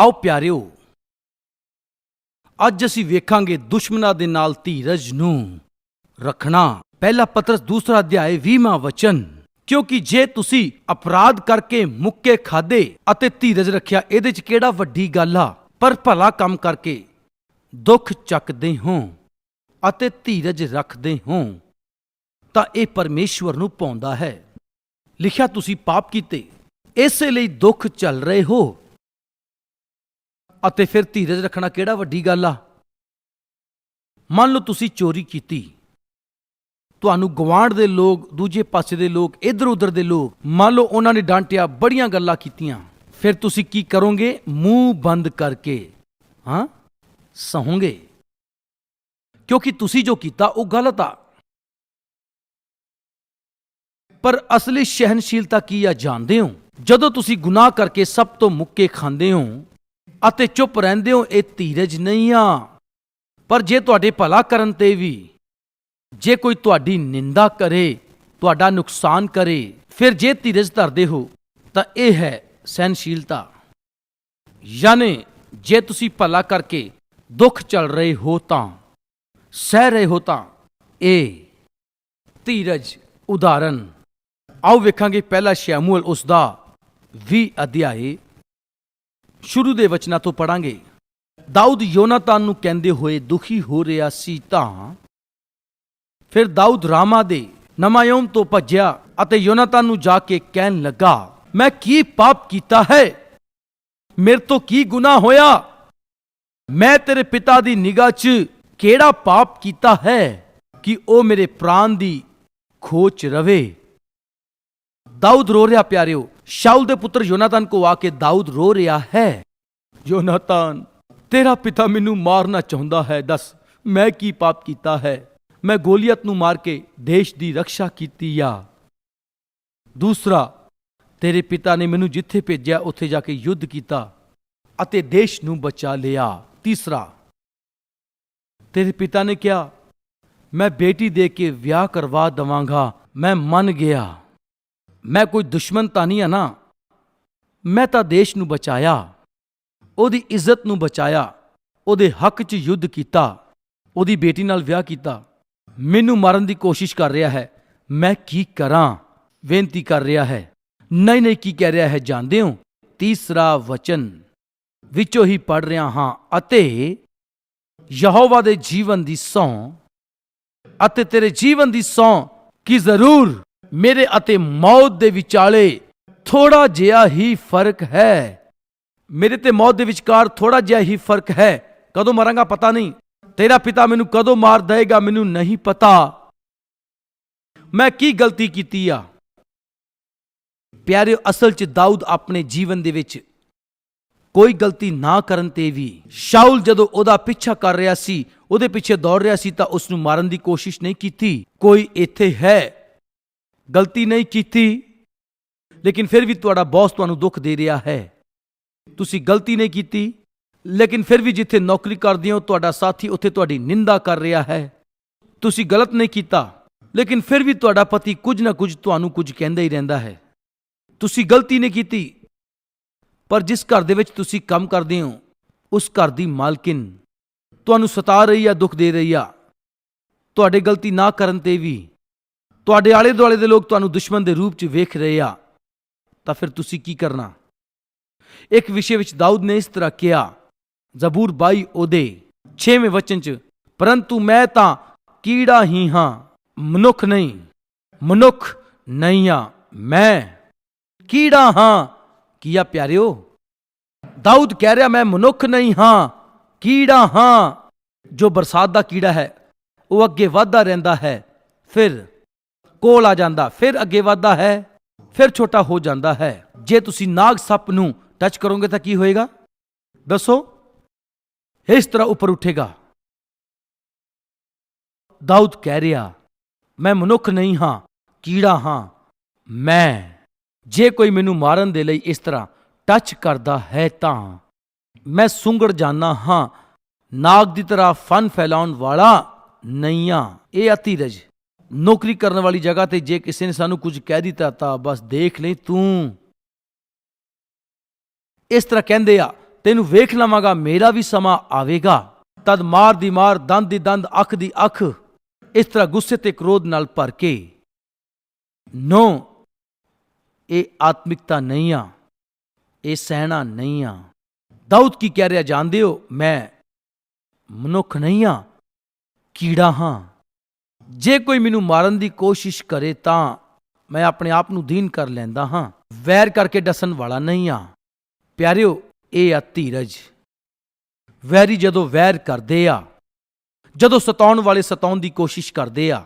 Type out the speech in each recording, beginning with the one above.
ਆਓ ਪਿਆਰਿਓ, ਅੱਜ ਅਸੀਂ ਵੇਖਾਂਗੇ ਦੁਸ਼ਮਨਾਂ ਦੇ ਨਾਲ ਧੀਰਜ ਨੂੰ ਰੱਖਣਾ। ਪਹਿਲਾ ਪਤਰਸ, ਦੂਸਰਾ ਅਧਿਆਇ 20ਵਾਂ ਵਚਨ, ਕਿਉਂਕਿ ਜੇ ਤੁਸੀਂ ਅਪਰਾਧ ਕਰਕੇ ਮੁੱਕੇ ਖਾਦੇ ਅਤੇ ਧੀਰਜ ਰੱਖਿਆ, ਇਹਦੇ 'ਚ ਕਿਹੜਾ ਵੱਡੀ ਗੱਲ ਆ? ਪਰ ਭਲਾ ਕੰਮ ਕਰਕੇ ਦੁੱਖ ਚੱਕਦੇ ਹੋ ਅਤੇ ਧੀਰਜ ਰੱਖਦੇ ਹੋ, ਤਾਂ ਇਹ ਪਰਮੇਸ਼ਵਰ ਨੂੰ ਪਾਉਂਦਾ ਹੈ। ਲਿਖਿਆ ਤੁਸੀਂ ਪਾਪ ਕੀਤੇ, ਇਸੇ ਲਈ ਦੁੱਖ ਚੱਲ ਰਹੇ ਹੋ। ਅਤੇ ਫਿਰ ਧੀਰਜ ਰੱਖਣਾ ਕਿਹੜਾ ਵੱਡੀ ਗੱਲ ਆ? ਮੰਨ ਲਓ ਤੁਸੀਂ ਚੋਰੀ ਕੀਤੀ। ਤੁਹਾਨੂੰ ਗਵਾਂਢ ਦੇ ਲੋਕ, ਦੂਜੇ ਪਾਸੇ ਦੇ ਲੋਕ ਇੱਧਰ ਉੱਧਰ ਦੇ ਲੋਕ, ਮੰਨ ਲਓ ਉਹਨਾਂ ਨੇ ਡਾਂਟਿਆ, ਬੜੀਆਂ ਗੱਲਾਂ ਕੀਤੀਆਂ। ਫਿਰ ਤੁਸੀਂ ਕੀ ਕਰੋਗੇ? ਮੂੰਹ ਬੰਦ ਕਰਕੇ, ਹਾਂ? ਸਹੋਗੇ। ਕਿਉਂਕਿ ਤੁਸੀਂ ਜੋ ਕੀਤਾ, ਉਹ ਗਲਤ ਆ। ਪਰ ਅਸਲੀ ਸਹਿਨਸ਼ੀਲਤਾ ਕੀ ਆ, ਜਾਣਦੇ ਹੋ? ਜਦੋਂ ਤੁਸੀਂ ਗੁਨਾਹ ਕਰਕੇ ਸਭ ਤੋਂ ਮੁੱਕੇ ਖਾਂਦੇ ਹੋ ਅਤੇ ਚੁੱਪ ਰਹਿੰਦੇ ਹੋ, ਇਹ ਧੀਰਜ ਨਹੀਂ ਆ। ਪਰ ਜੇ ਤੁਹਾਡੇ ਭਲਾ ਕਰਨ ਤੇ ਵੀ, ਜੇ ਕੋਈ ਤੁਹਾਡੀ ਨਿੰਦਾ ਕਰੇ, ਤੁਹਾਡਾ ਨੁਕਸਾਨ ਕਰੇ, ਫਿਰ ਜੇ ਧੀਰਜ ਧਰਦੇ ਹੋ, ਤਾਂ ਇਹ ਹੈ ਸਹਿਨਸ਼ੀਲਤਾ ਯਾਨੀ ਜੇ ਤੁਸੀਂ ਭਲਾ ਕਰਕੇ ਦੁੱਖ ਚੱਲ ਰਹੇ ਹੋ ਤਾਂ, ਸਹਿ ਰਹੇ ਹੋ ਤਾਂ, ਇਹ ਧੀਰਜ ਉਦਾਹਰਨ। ਆਓ ਵੇਖਾਂਗੇ ਪਹਿਲਾ ਸ਼ੈਮੂਅਲ ਉਸ ਦਾ 20 ਅਧਿਆਏ ਸ਼ੁਰੂ ਦੇ ਵਚਨਾਂ ਤੋਂ ਪੜਾਂਗੇ ਦਾਊਦ ਯੋਨਾਤਾਨ ਨੂੰ ਕਹਿੰਦੇ ਹੋਏ ਦੁਖੀ ਹੋ ਰਿਹਾ ਸੀ ਤਾਂ ਫਿਰ ਦਾਊਦ ਰਾਮਾ ਦੇ ਨਮਾਯੋਮ ਤੋਂ ਭੱਜਿਆ ਅਤੇ ਯੋਨਾਤਾਨ ਨੂੰ ਜਾ ਕੇ ਕਹਿਣ ਲੱਗਾ, ਮੈਂ ਕੀ ਪਾਪ ਕੀਤਾ ਹੈ? ਮੇਰੇ ਤੋਂ ਕੀ ਗੁਨਾਹ ਹੋਇਆ? ਮੈਂ ਤੇਰੇ ਪਿਤਾ ਦੀ ਨਿਗਾਹ 'ਚ ਕਿਹੜਾ ਪਾਪ ਕੀਤਾ ਹੈ ਕਿ ਉਹ ਮੇਰੇ ਪ੍ਰਾਣ ਦੀ ਖੋਚ ਰਵੇ? ਦਾਊਦ ਰੋ ਰਿਹਾ ਪਿਆਰਿਓ ਸ਼ਾਉਲ ਦੇ ਪੁੱਤਰ ਯੋਨਾਤਾਨ ਕੋ ਆ ਕੇ ਦਾਊਦ ਰੋ ਰਿਹਾ ਹੈ ਯੋਨਾਤਾਨ ਤੇਰਾ ਪਿਤਾ ਮੈਨੂੰ ਮਾਰਨਾ ਚਾਹੁੰਦਾ ਹੈ ਦੱਸ ਮੈਂ ਕੀ ਪਾਪ ਕੀਤਾ ਹੈ ਮੈਂ ਗੋਲੀਅਤ ਨੂੰ ਮਾਰ ਕੇ ਦੇਸ਼ ਦੀ ਰੱਖਿਆ ਕੀਤੀ ਆ ਦੂਸਰਾ ਤੇਰੇ ਪਿਤਾ ਨੇ ਮੈਨੂੰ ਜਿੱਥੇ ਭੇਜਿਆ ਉੱਥੇ ਜਾ ਕੇ ਯੁੱਧ ਕੀਤਾ ਅਤੇ ਦੇਸ਼ ਨੂੰ ਬਚਾ ਲਿਆ ਤੀਸਰਾ ਤੇਰੇ ਪਿਤਾ ਨੇ ਕਿਹਾ ਮੈਂ ਬੇਟੀ ਦੇ ਕੇ ਵਿਆਹ ਕਰਵਾ ਦਵਾਂਗਾ ਮੈਂ ਮੰਨ ਗਿਆ ਮੈਂ ਕੋਈ ਦੁਸ਼ਮਣ ਤਾਂ ਨਹੀਂ ਆ ਨਾ। ਮੈਂ ਤਾਂ ਦੇਸ਼ ਨੂੰ ਬਚਾਇਆ। ਉਹਦੀ ਇੱਜ਼ਤ ਨੂੰ ਬਚਾਇਆ। ਉਹਦੇ ਹੱਕ 'ਚ ਯੁੱਧ ਕੀਤਾ। ਉਹਦੀ ਬੇਟੀ ਨਾਲ ਵਿਆਹ ਕੀਤਾ। ਮੈਨੂੰ ਮਾਰਨ ਦੀ ਕੋਸ਼ਿਸ਼ ਕਰ ਰਿਹਾ ਹੈ। ਮੈਂ ਕੀ ਕਰਾਂ? ਬੇਨਤੀ ਕਰ ਰਿਹਾ ਹੈ। ਨਹੀਂ ਨਹੀਂ ਕੀ ਕਹਿ ਰਿਹਾ ਹੈ, ਜਾਣਦੇ ਹੋ? ਤੀਸਰਾ ਵਚਨ। ਵਿੱਚੋਂ ਹੀ ਪੜ ਰਿਹਾ ਹਾਂ, ਅਤੇ ਯਹੋਵਾ ਦੇ ਜੀਵਨ ਦੀ ਸੌਂ, ਅਤੇ ਤੇਰੇ ਜੀਵਨ ਦੀ ਸੌਂ ਕੀ ਜ਼ਰੂਰ? ਮੇਰੇ ਅਤੇ ਮੌਤ ਦੇ ਵਿਚਾਲੇ ਥੋੜਾ ਜਿਹਾ ਹੀ ਫ਼ਰਕ ਹੈ। ਮੇਰੇ ਤੇ ਮੌਤ ਦੇ ਵਿਚਕਾਰ ਥੋੜਾ ਜਿਹਾ ਹੀ ਫ਼ਰਕ ਹੈ। ਕਦੋਂ ਮਰਾਂਗਾ ਪਤਾ ਨਹੀਂ। ਤੇਰਾ ਪਿਤਾ ਮੈਨੂੰ ਕਦੋਂ ਮਾਰ ਦੇਗਾ ਮੈਨੂੰ ਨਹੀਂ ਪਤਾ। ਮੈਂ ਕੀ ਗਲਤੀ ਕੀਤੀ ਆ? ਪਿਆਰਿਓ, ਅਸਲ 'ਚ ਦਾਊਦ ਆਪਣੇ ਜੀਵਨ ਦੇ ਵਿੱਚ ਕੋਈ ਗਲਤੀ ਨਾ ਕਰਨ ਤੇ ਵੀ ਸ਼ਾਉਲ ਜਦੋਂ ਉਹਦਾ ਪਿੱਛਾ ਕਰ ਰਿਹਾ ਸੀ, ਉਹਦੇ ਪਿੱਛੇ ਦੌੜ ਰਿਹਾ ਸੀ ਤਾਂ ਉਸ ਨੂੰ ਮਾਰਨ ਦੀ ਕੋਸ਼ਿਸ਼ ਨਹੀਂ ਕੀਤੀ। ਕੋਈ ਇੱਥੇ ਹੈ। ਗਲਤੀ ਨਹੀਂ ਕੀਤੀ, ਲੇਕਿਨ ਫਿਰ ਵੀ ਤੁਹਾਡਾ ਬੌਸ ਤੁਹਾਨੂੰ ਦੁੱਖ ਦੇ ਰਿਹਾ ਹੈ। ਤੁਸੀਂ ਗਲਤੀ ਨਹੀਂ ਕੀਤੀ, ਲੇਕਿਨ ਫਿਰ ਵੀ ਜਿੱਥੇ ਨੌਕਰੀ ਕਰਦੇ ਹੋ, ਤੁਹਾਡਾ ਸਾਥੀ ਉੱਥੇ ਤੁਹਾਡੀ ਨਿੰਦਾ ਕਰ ਰਿਹਾ ਹੈ। ਤੁਸੀਂ ਗਲਤ ਨਹੀਂ ਕੀਤਾ, ਲੇਕਿਨ ਫਿਰ ਵੀ ਤੁਹਾਡਾ ਪਤੀ ਕੁਝ ਨਾ ਕੁਝ ਤੁਹਾਨੂੰ ਕੁਝ ਕਹਿੰਦਾ ਹੀ ਰਹਿੰਦਾ ਹੈ। ਤੁਸੀਂ ਗਲਤੀ ਨਹੀਂ ਕੀਤੀ, ਪਰ ਜਿਸ ਘਰ ਦੇ ਵਿੱਚ ਤੁਸੀਂ ਕੰਮ ਕਰਦੇ ਹੋ, ਉਸ ਘਰ ਦੀ ਮਾਲਕਿਨ ਤੁਹਾਨੂੰ ਸਤਾ ਰਹੀ ਆ, ਦੁੱਖ ਦੇ ਰਹੀ ਆ। ਤੁਹਾਡੇ ਗਲਤੀ ਨਾ ਕਰਨ ਤੇ ਵੀ ਤੁਹਾਡੇ ਆਲੇ ਦੁਆਲੇ ਦੇ ਲੋਕ ਤੁਹਾਨੂੰ ਦੁਸ਼ਮਣ ਦੇ ਰੂਪ 'ਚ ਵੇਖ ਰਹੇ ਆ। ਤਾਂ ਫਿਰ ਤੁਸੀਂ ਕੀ ਕਰਨਾ? ਇੱਕ ਵਿਸ਼ੇ ਵਿੱਚ ਦਾਊਦ ਨੇ ਇਸ ਤਰ੍ਹਾਂ ਕਿਹਾ, ਜ਼ਬੂਰ 22 ਉਹਦੇ 6ਵੇਂ ਵਚਨ 'ਚ, ਪਰੰਤੂ ਮੈਂ ਤਾਂ ਕੀੜਾ ਹੀ ਹਾਂ, ਮਨੁੱਖ ਨਹੀਂ ਮਨੁੱਖ ਨਹੀਂ ਆ ਮੈਂ ਕੀੜਾ ਹਾਂ। ਕੀਆ ਪਿਆਰਿਓ? ਦਾਊਦ ਕਹਿ ਰਿਹਾ, ਮੈਂ ਮਨੁੱਖ ਨਹੀਂ ਹਾਂ, ਕੀੜਾ ਹਾਂ। ਜੋ ਬਰਸਾਤ ਦਾ ਕੀੜਾ ਹੈ, ਉਹ ਅੱਗੇ ਵਧਦਾ ਰਹਿੰਦਾ ਹੈ। ਫਿਰ ਕੋਲ ਆ ਜਾਂਦਾ, ਫਿਰ ਅੱਗੇ ਵਧਦਾ ਹੈ, ਫਿਰ ਛੋਟਾ ਹੋ ਜਾਂਦਾ ਹੈ। ਜੇ ਤੁਸੀਂ ਨਾਗ ਸੱਪ ਨੂੰ ਟੱਚ ਕਰੋਗੇ ਤਾਂ ਕੀ ਹੋਏਗਾ? ਦੱਸੋ। ਇਸ ਤਰ੍ਹਾਂ ਉੱਪਰ ਉੱਠੇਗਾ। ਦਾਊਦ ਕਹਿ ਰਿਹਾ, ਮੈਂ ਮਨੁੱਖ ਨਹੀਂ ਹਾਂ, ਕੀੜਾ ਹਾਂ, ਮੈਂ। ਜੇ ਕੋਈ ਮੈਨੂੰ ਮਾਰਨ ਦੇ ਲਈ ਇਸ ਤਰ੍ਹਾਂ ਟੱਚ ਕਰਦਾ ਹੈ ਤਾਂ ਮੈਂ ਸੁੰਗੜ ਜਾਣਾ ਹਾਂ। ਨਾਗ ਦੀ ਤਰ੍ਹਾਂ ਫਨ ਫੈਲਾਉਣ ਵਾਲਾ ਨਹੀਂ ਆ ਇਹ ਅਤੀਰਜ ਨੌਕਰੀ ਕਰਨ ਵਾਲੀ ਜਗ੍ਹਾ ਤੇ ਜੇ ਕਿਸੇ ਨੇ ਸਾਨੂੰ ਕੁਝ ਕਹਿ ਦਿੱਤਾ ਤਾਂ ਬਸ ਦੇਖ ਲੈ ਤੂੰ। ਇਸ ਤਰ੍ਹਾਂ ਕਹਿੰਦੇ ਆ, ਤੈਨੂੰ ਵੇਖ ਲਵਾਂਗਾ, ਮੇਰਾ ਵੀ ਸਮਾਂ ਆਵੇਗਾ। ਤਦ ਮਾਰ ਦੀ ਮਾਰ, ਦੰਦ ਦੀ ਦੰਦ, ਅੱਖ ਦੀ ਅੱਖ। ਇਸ ਤਰ੍ਹਾਂ ਗੁੱਸੇ ਤੇ ਕ੍ਰੋਧ ਨਾਲ ਭਰ ਕੇ। ਨੋ, ਇਹ ਆਤਮਿਕਤਾ ਨਹੀਂ ਆ, ਇਹ ਸਹਿਣਾ ਨਹੀਂ ਆ। ਦਾਊਦ ਕੀ ਕਹਿ ਰਿਹਾ, ਜਾਣਦੇ ਹੋ, ਮੈਂ ਮਨੁੱਖ ਨਹੀਂ ਆ, ਕੀੜਾ ਹਾਂ। ਜੇ ਕੋਈ ਮੈਨੂੰ ਮਾਰਨ ਦੀ ਕੋਸ਼ਿਸ਼ ਕਰੇ ਤਾਂ ਮੈਂ ਆਪਣੇ ਆਪ ਨੂੰ ਦੀਨ ਕਰ ਲੈਂਦਾ ਹਾਂ। ਵੈਰ ਕਰਕੇ ਡਸਣ ਵਾਲਾ ਨਹੀਂ ਆ ਪਿਆਰਿਓ, ਇਹ ਆ ਧੀਰਜ। ਵੈਰੀ ਜਦੋਂ ਵੈਰ ਕਰਦੇ ਆ, ਜਦੋਂ ਸਤਾਉਣ ਵਾਲੇ ਸਤਾਉਣ ਦੀ ਕੋਸ਼ਿਸ਼ ਕਰਦੇ ਆ,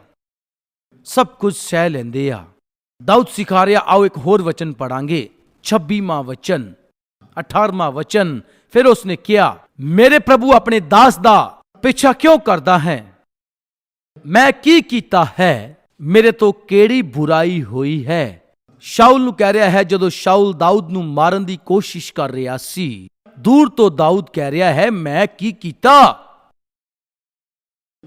ਸਭ ਕੁਝ ਸਹਿ ਲੈਂਦੇ ਆ। ਦਾਊਦ ਸਿਖਾ ਰਿਹਾ, ਆਓ ਇੱਕ ਹੋਰ ਵਚਨ ਪੜਾਂਗੇ 26ਵਾਂ ਵਚਨ 18ਵਾਂ ਵਚਨ, ਫਿਰ ਉਸਨੇ ਕਿਹਾ, ਮੇਰੇ ਪ੍ਰਭੂ ਆਪਣੇ ਦਾਸ ਦਾ ਪਿੱਛਾ ਕਿਉਂ ਕਰਦਾ ਹੈ? ਮੈਂ ਕੀ ਕੀਤਾ ਹੈ? ਮੇਰੇ ਤੋਂ ਕਿਹੜੀ ਬੁਰਾਈ ਹੋਈ ਹੈ? ਸ਼ਾਉਲ ਨੂੰ ਕਹਿ ਰਿਹਾ ਹੈ, ਜਦੋਂ ਸ਼ਾਉਲ ਦਾਊਦ ਨੂੰ ਮਾਰਨ ਦੀ ਕੋਸ਼ਿਸ਼ ਕਰ ਰਿਹਾ ਸੀ, ਦੂਰ ਤੋਂ ਦਾਊਦ ਕਹਿ ਰਿਹਾ ਹੈ, ਮੈਂ ਕੀ ਕੀਤਾ?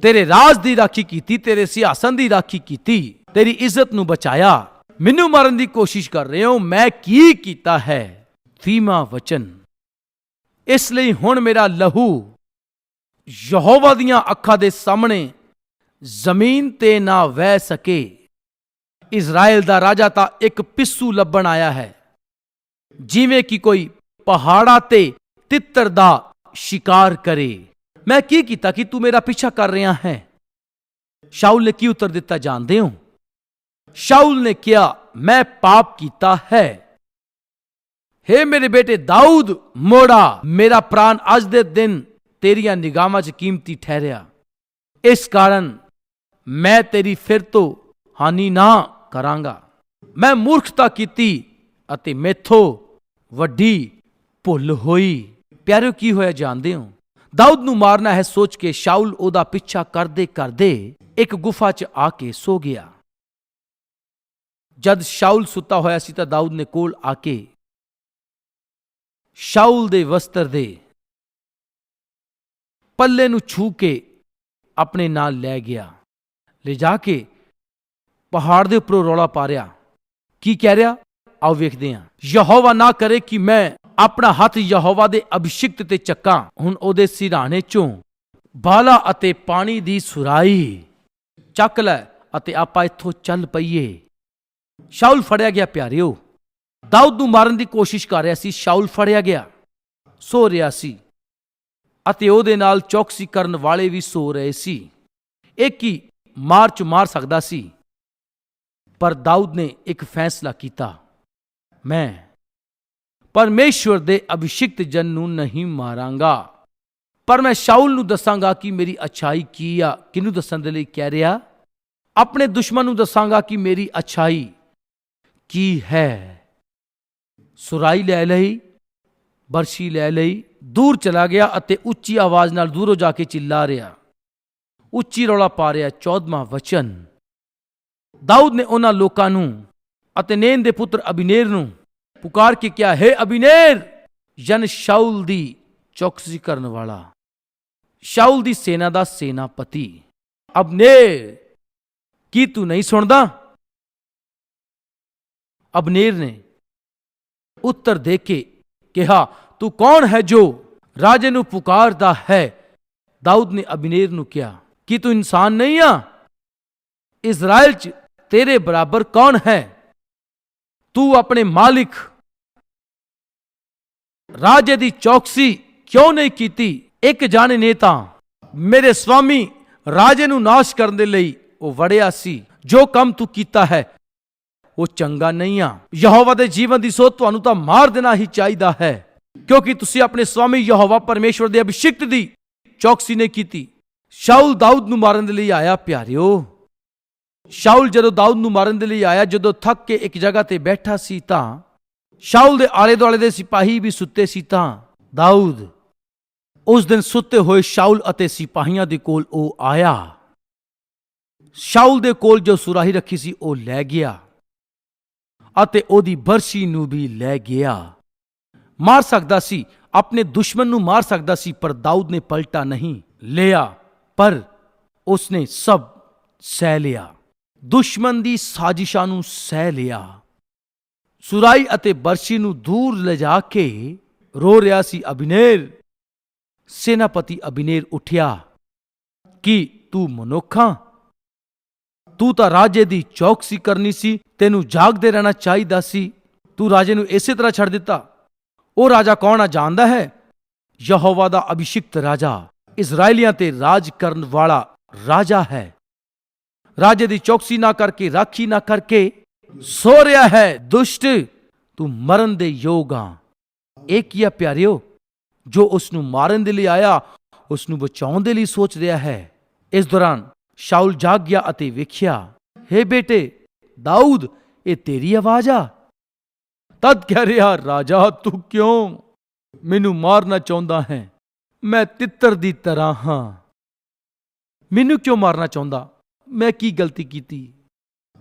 ਤੇਰੇ ਰਾਜ ਦੀ ਰਾਖੀ ਕੀਤੀ, ਤੇਰੇ ਸਿਆਸਨ ਦੀ ਰਾਖੀ ਕੀਤੀ, ਤੇਰੀ ਇੱਜ਼ਤ ਨੂੰ ਬਚਾਇਆ, ਮੈਨੂੰ ਮਾਰਨ ਦੀ ਕੋਸ਼ਿਸ਼ ਕਰ ਰਹੇ ਹੋ, ਮੈਂ ਕੀ ਕੀਤਾ ਹੈ? ਫੀਮਾ ਵਚਨ। ਇਸ ਲਈ ਹੁਣ ਮੇਰਾ ਲਹੂ ਯਹੋਵਾ ਦੀਆਂ ਅੱਖਾਂ ਦੇ ਸਾਹਮਣੇ ਜ਼ਮੀਨ ਤੇ ਨਾ ਵਹਿ ਸਕੇ। ਇਜ਼ਰਾਈਲ ਦਾ ਰਾਜਾ ਤਾਂ ਇੱਕ ਪਿੱਸੂ ਲੱਭਣ ਆਇਆ ਹੈ। ਜਿਵੇਂ ਕਿ ਕੋਈ ਪਹਾੜਾਂ ਤੇ ਤਿੱਤਰ ਦਾ ਸ਼ਿਕਾਰ ਕਰੇ। ਮੈਂ ਕੀ ਕੀਤਾ ਕਿ ਤੂੰ ਮੇਰਾ ਪਿੱਛਾ ਕਰ ਰਿਹਾ ਹੈ? ਸ਼ਾਉਲ ਨੇ ਕੀ ਉੱਤਰ ਦਿੱਤਾ ਜਾਣਦੇ ਹੋ? ਸ਼ਾਉਲ ਨੇ ਕਿਹਾ, ਮੈਂ ਪਾਪ ਕੀਤਾ ਹੈ। ਹੇ ਮੇਰੇ ਬੇਟੇ ਦਾਊਦ, ਮੋੜਾ, ਮੇਰਾ ਪ੍ਰਾਨ ਅੱਜ ਦੇ ਦਿਨ ਤੇਰੀਆਂ ਨਿਗਾਹਾਂ 'ਚ ਕੀਮਤੀ ਠਹਿਰਿਆ। ਇਸ ਕਾਰਨ ਮੈਂ ਤੇਰੀ ਫਿਰ ਤੋਂ ਹਾਨੀ ਨਾ ਕਰਾਂਗਾ। ਮੈਂ ਮੂਰਖਤਾ ਕੀਤੀ ਅਤੇ ਮੇਥੋਂ ਵੱਡੀ ਭੁੱਲ ਹੋਈ। ਪਿਆਰਿਓ, ਕੀ ਹੋਇਆ ਜਾਣਦੇ ਹੋ? ਦਾਊਦ ਨੂੰ ਮਾਰਨਾ ਹੈ ਸੋਚ ਕੇ ਸ਼ਾਉਲ ਉਹਦਾ ਪਿੱਛਾ ਕਰਦੇ ਕਰਦੇ ਇੱਕ ਗੁਫਾ 'ਚ ਆ ਕੇ ਸੋ ਗਿਆ। ਜਦ ਸ਼ਾਉਲ ਸੁੱਤਾ ਹੋਇਆ ਸੀ ਤਾਂ ਦਾਊਦ ਨੇ ਕੋਲ ਆ ਕੇ ਸ਼ਾਉਲ ਦੇ ਵਸਤਰ ਦੇ ਪੱਲੇ ਨੂੰ ਛੂ ਕੇ ਆਪਣੇ ਨਾਲ ਲੈ ਗਿਆ। ਲੈ ਜਾ ਕੇ ਪਹਾੜ ਦੇ ਉੱਪਰੋਂ ਰੌਲਾ ਪਾ ਰਿਹਾ। ਕੀ ਕਹਿ ਰਿਹਾ? ਆਓ ਵੇਖਦੇ ਹਾਂ। ਯਹੋਵਾ ਨਾ ਕਰੇ ਕਿ ਮੈਂ ਆਪਣਾ ਹੱਥ ਯਹੋਵਾ ਦੇ ਅਭਿਸ਼ਿਕਤ ਤੇ ਚੱਕਾਂ। ਹੁਣ ਉਹਦੇ ਸਿਰਾਣੇ ਚੋਂ ਬਾਲਾ ਅਤੇ ਪਾਣੀ ਦੀ ਸੁਰਾਈ ਚੱਕ ਲੈ ਅਤੇ ਆਪਾਂ ਇੱਥੋਂ ਚੱਲ ਪਈਏ। ਸ਼ਾਉਲ ਫੜਿਆ ਗਿਆ, ਪਿਆਰਿਓ। ਦਾਊਦ ਨੂੰ ਮਾਰਨ ਦੀ ਕੋਸ਼ਿਸ਼ ਕਰ ਰਿਹਾ ਸੀ ਸ਼ਾਉਲ ਫੜਿਆ ਗਿਆ। ਸੋ ਰਿਹਾ ਸੀ ਅਤੇ ਉਹਦੇ ਨਾਲ ਚੌਕਸੀ ਕਰਨ ਵਾਲੇ ਵੀ ਸੋ ਰਹੇ ਸੀ। ਇੱਕ ਹੀ ਮਾਰ ਚ ਮਾਰ ਸਕਦਾ ਸੀ। ਪਰ ਦਾਊਦ ਨੇ ਇੱਕ ਫੈਸਲਾ ਕੀਤਾ, ਮੈਂ ਪਰਮੇਸ਼ਵਰ ਦੇ ਅਭਿਸ਼ਿਕਤ ਜਨ ਨੂੰ ਨਹੀਂ ਮਾਰਾਂਗਾ। ਪਰ ਮੈਂ ਸ਼ਾਉਲ ਨੂੰ ਦੱਸਾਂਗਾ ਕਿ ਮੇਰੀ ਅਛਾਈ ਕੀ ਆ, ਕਿਹਨੂੰ ਦੱਸਣ ਦੇ ਲਈ ਕਹਿ ਰਿਹਾ? ਆਪਣੇ ਦੁਸ਼ਮਣ ਨੂੰ ਦੱਸਾਂਗਾ ਕਿ ਮੇਰੀ ਅਛਾਈ ਕੀ ਹੈ? ਸੁਰਾਈ ਲੈ ਲਈ, ਬਰਸ਼ੀ ਲੈ ਲਈ, ਦੂਰ ਚਲਾ ਗਿਆ ਅਤੇ ਉੱਚੀ ਆਵਾਜ਼ ਨਾਲ ਦੂਰੋਂ ਜਾ ਕੇ ਚਿੱਲਾ ਰਿਹਾ। ਉੱਚੀ ਰੌਲਾ ਪਾ ਰਿਹਾ 14ਵਾਂ ਵਚਨ। ਦਾਊਦ ਨੇ ਉਹਨਾਂ ਲੋਕਾਂ ਨੂੰ ਅਤੇ ਨੇਨ ਦੇ ਪੁੱਤਰ ਅਬੀਨੇਰ ਨੂੰ ਪੁਕਾਰ ਕੇ ਕਿਹਾ, ਹੈ ਅਬੀਨੇਰ, ਜਨ ਸ਼ਾਉਲ ਦੀ ਚੌਕਸੀ ਕਰਨ ਵਾਲਾ ਸ਼ਾਉਲ ਦੀ ਸੈਨਾ ਦਾ ਸੈਨਾਪਤੀ, ਅਬਨੇਰ, ਕੀ ਤੂੰ ਨਹੀਂ ਸੁਣਦਾ? ਅਬਨੇਰ ਨੇ ਉੱਤਰ ਦੇ ਕੇ ਕਿਹਾ, ਤੂੰ ਕੌਣ ਹੈ ਜੋ ਰਾਜੇ ਨੂੰ ਪੁਕਾਰਦਾ ਹੈ? ਦਾਊਦ ਨੇ ਅਬਨੇਰ ਨੂੰ ਕਿਹਾ ਕਿ ਤੂੰ ਇਨਸਾਨ ਨਹੀਂ ਆ? ਇਜ਼ਰਾਈਲ ਚ ਤੇਰੇ ਬਰਾਬਰ ਕੌਣ ਹੈ? ਤੂੰ ਆਪਣੇ ਮਾਲਿਕ। ਰਾਜੇ ਦੀ ਚੌਕਸੀ ਕਿਉਂ ਨਹੀਂ ਕੀਤੀ? ਇੱਕ ਜਾਣੇ ਨੇ ਤਾਂ ਮੇਰੇ ਸਵਾਮੀ ਰਾਜੇ ਨੂੰ ਨਾਸ਼ ਕਰਨ ਦੇ ਲਈ ਉਹ ਵੜਿਆ ਸੀ। ਜੋ ਕੰਮ ਤੂੰ ਕੀਤਾ ਹੈ, ਉਹ ਚੰਗਾ ਨਹੀਂ ਆ। ਯਹੋਵਾ ਦੇ ਜੀਵਨ ਦੀ ਸੋਧ ਤੁਹਾਨੂੰ ਤਾਂ ਮਾਰ ਦੇਣਾ ਹੀ ਚਾਹੀਦਾ ਹੈ। ਕਿਉਂਕਿ ਤੁਸੀਂ ਆਪਣੇ ਸਵਾਮੀ ਯਹੋਵਾ ਪਰਮੇਸ਼ਵਰ ਦੇ ਅਭਿਸ਼ਿਕਤ ਦੀ ਚੌਕਸੀ ਨਹੀਂ ਕੀਤੀ। ਸ਼ਾਉਲ ਦਾਊਦ ਨੂੰ ਮਾਰਨ ਦੇ ਲਈ ਆਇਆ ਪਿਆਰਿਓ। ਸ਼ਾਉਲ ਜਦੋਂ ਦਾਊਦ ਨੂੰ ਮਾਰਨ ਦੇ ਲਈ ਆਇਆ, ਜਦੋਂ ਥੱਕ ਕੇ ਇੱਕ ਜਗ੍ਹਾ ਤੇ ਬੈਠਾ ਸੀ ਤਾਂ ਸ਼ਾਉਲ ਦੇ ਆਲੇ ਦੁਆਲੇ ਦੇ ਸਿਪਾਹੀ ਵੀ ਸੁੱਤੇ ਸੀ ਤਾਂ ਦਾਊਦ ਉਸ ਦਿਨ ਸੁੱਤੇ ਹੋਏ ਸ਼ਾਉਲ ਅਤੇ ਸਿਪਾਹੀਆਂ ਦੇ ਕੋਲ ਉਹ ਆਇਆ। ਸ਼ਾਉਲ ਦੇ ਕੋਲ ਜੋ ਸੁਰਾਹੀ ਰੱਖੀ ਸੀ, ਉਹ ਲੈ ਗਿਆ ਅਤੇ ਉਹਦੀ ਬਰਸ਼ੀ ਨੂੰ ਵੀ ਲੈ ਗਿਆ। ਮਾਰ ਸਕਦਾ ਸੀ, ਆਪਣੇ ਦੁਸ਼ਮਣ ਨੂੰ ਮਾਰ ਸਕਦਾ ਸੀ, ਪਰ ਦਾਊਦ ਨੇ ਪਲਟਾ ਨਹੀਂ ਲਿਆ। ਪਰ ਉਸਨੇ ਸਭ ਸਹਿ ਲਿਆ। ਦੁਸ਼ਮਣ ਦੀ ਸਾਜ਼ਿਸ਼ਾਂ ਨੂੰ ਸਹਿ ਲਿਆ। ਸੁਰਾਈ ਅਤੇ ਬਰਸ਼ੀ ਨੂੰ ਦੂਰ ਲਿਜਾ ਕੇ ਰੋ ਰਿਹਾ ਸੀ ਅਬਿਨੇਰ ਸੈਨਾਪਤੀ ਅਬਿਨੇਰ ਉੱਠਿਆ, ਕਿ ਤੂੰ ਮਨੁੱਖਾਂ ਤੂੰ ਤਾਂ ਰਾਜੇ ਦੀ ਚੌਕਸੀ ਕਰਨੀ ਸੀ, ਤੈਨੂੰ ਜਾਗਦੇ ਰਹਿਣਾ ਚਾਹੀਦਾ ਸੀ। ਤੂੰ ਰਾਜੇ ਨੂੰ ਇਸੇ ਤਰ੍ਹਾਂ ਛੱਡ ਦਿੱਤਾ। ਉਹ ਰਾਜਾ ਕੌਣ ਆ, ਜਾਣਦਾ ਹੈ? ਯਹੋਵਾ ਦਾ ਅਭਿਸ਼ਿਕਤ ਰਾਜਾ। ਇਜ਼ਰਾਈਲੀਆਂ ਤੇ ਰਾਜ ਕਰਨ ਵਾਲਾ ਰਾਜਾ ਹੈ। ਰਾਜੇ ਦੀ ਚੌਕਸੀ ਨਾ ਕਰਕੇ, ਰਾਖੀ ਨਾ ਕਰਕੇ ਸੋ ਰਿਹਾ ਹੈ, ਦੁਸ਼ਟ, ਤੂੰ ਮਰਨ ਦੇ ਯੋਗ ਆ। ਇਹ ਕੀ ਆ ਪਿਆਰਿਓ? ਜੋ ਉਸ ਨੂੰ ਮਾਰਨ ਦੇ ਲਈ ਆਇਆ ਉਸ ਨੂੰ ਬਚਾਉਣ ਦੇ ਲਈ ਸੋਚ ਰਿਹਾ ਹੈ। ਇਸ ਦੌਰਾਨ ਸ਼ਾਉਲ ਜਾਗ ਗਿਆ ਅਤੇ ਵੇਖਿਆ, ਹੇ ਬੇਟੇ, ਦਾਊਦ, ਇਹ ਤੇਰੀ ਆਵਾਜ਼ ਆ। ਤਦ ਕਹਿ ਰਿਹਾ, ਰਾਜਾ, ਤੂੰ ਕਿਉਂ ਮੈਨੂੰ ਮਾਰਨਾ ਚਾਹੁੰਦਾ ਹੈ? ਮੈਂ ਤਿੱਤਰ ਦੀ ਤਰ੍ਹਾਂ ਹਾਂ। ਮੈਨੂੰ ਕਿਉਂ ਮਾਰਨਾ ਚਾਹੁੰਦਾ? ਮੈਂ ਕੀ ਗਲਤੀ ਕੀਤੀ?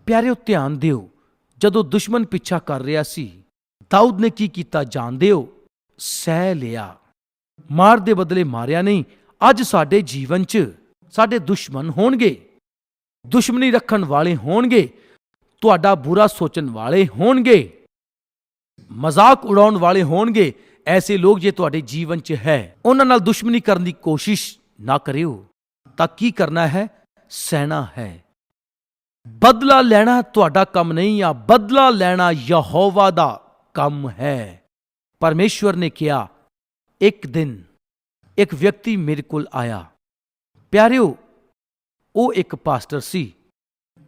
ਪਿਆਰਿਓ, ਧਿਆਨ ਦਿਓ, ਜਦੋਂ ਦੁਸ਼ਮਣ ਪਿੱਛਾ ਕਰ ਰਿਹਾ ਸੀ, ਦਾਊਦ ਨੇ ਕੀ ਕੀਤਾ ਜਾਣਦੇ ਹੋ ਸਹਿ ਲਿਆ। ਮਾਰ ਦੇ ਬਦਲੇ ਮਾਰਿਆ ਨਹੀਂ, ਅੱਜ ਸਾਡੇ ਜੀਵਨ 'ਚ ਸਾਡੇ ਦੁਸ਼ਮਣ ਹੋਣਗੇ। ਦੁਸ਼ਮਣੀ ਰੱਖਣ ਵਾਲੇ ਹੋਣਗੇ, ਤੁਹਾਡਾ ਬੁਰਾ ਸੋਚਣ ਵਾਲੇ ਹੋਣਗੇ। ਮਜ਼ਾਕ ਉਡਾਉਣ ਵਾਲੇ ਹੋਣਗੇ ਐਸੇ ਲੋਕ ਜੇ ਤੁਹਾਡੇ ਜੀਵਨ 'ਚ ਹੈ, ਉਹਨਾਂ ਨਾਲ ਦੁਸ਼ਮਣੀ ਕਰਨ ਦੀ ਕੋਸ਼ਿਸ਼ ਨਾ ਕਰਿਓ, ਤਾਂ ਕੀ ਕਰਨਾ ਹੈ? ਸਹਿਣਾ ਹੈ। ਬਦਲਾ ਲੈਣਾ ਤੁਹਾਡਾ ਕੰਮ ਨਹੀਂ ਆ ਬਦਲਾ ਲੈਣਾ ਯਹੋਵਾ ਦਾ ਕੰਮ ਹੈ। ਪਰਮੇਸ਼ਵਰ ਨੇ ਕਿਹਾ, ਇੱਕ ਦਿਨ ਇੱਕ ਵਿਅਕਤੀ ਮੇਰੇ ਕੋਲ ਆਇਆ। ਪਿਆਰਿਓ, ਉਹ ਇੱਕ ਪਾਸਟਰ ਸੀ।